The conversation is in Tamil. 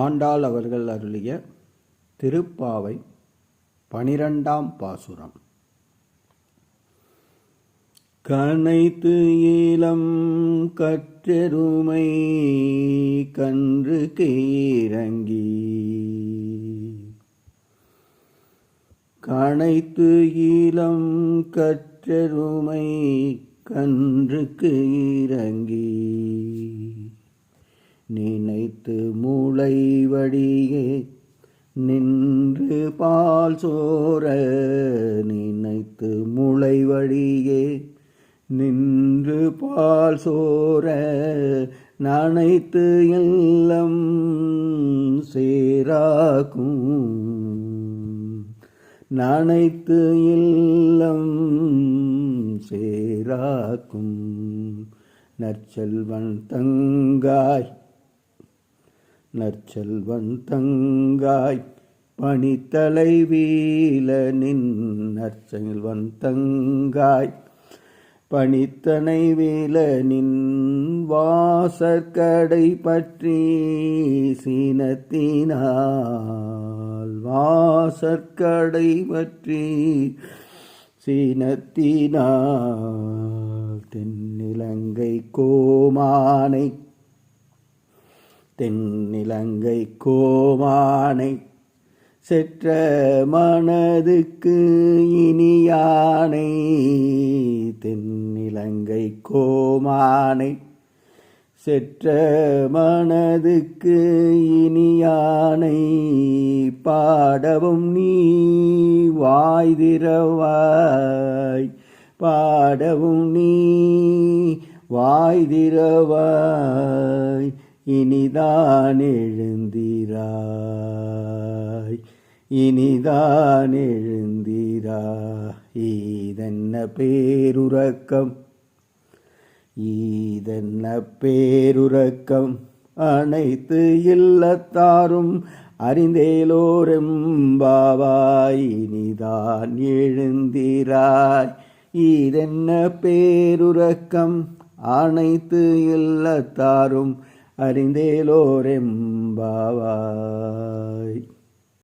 ஆண்டாள் அவர்கள் அருளிய திருப்பாவை பனிரெண்டாம் பாசுரம். கனைத்து ஈழம் கற்றெருமை கன்று கீரங்கி கனைத்து ஈழம் கற்றெருமை கன்றுக்கு இறங்கி நினைத்து மூளை வழியே நின்று பால் சோர நினைத்து முளை வழியே நின்று பால் சோர நனைத்து எல்லாம் சேராக்கும். நனைத்து இல்லம் சேராக்கும். நற்செல்வன் தங்காய் நற்செல்வன் தங்காய் பணித்தலை வீல நின் நற்செல்வன் தங்காய் பணித்தனை வீல நின் வாசற்கடை பற்றி சீனத்தினால் வாசற்கடை பற்றி சீனத்தினால் தென்னிலங்கை கோமானை தென்னிலங்கை கோமானை செற்ற மனதுக்கு இனியானை தென்னிலங்கை கோமானை செற்ற மனதுக்கு இனியானை பாடவும் நீ வாய்திரவாய் பாடவும் நீ வாய்திரவாய் இனிதான் எழுந்திராய். இனிதான் எழுந்திராய். ஈதன்ன பேருறக்கம். ஈதன்ன பேருறக்கம். அனைத்து இல்லத்தாரும் அறிந்தேலோரெம்பாவாய். இனிதான் எழுந்திராய். ஈதென்ன பேருறக்கம். அனைத்து இல்லத்தாரும் அறிந்தேலோரெம்பாவாய்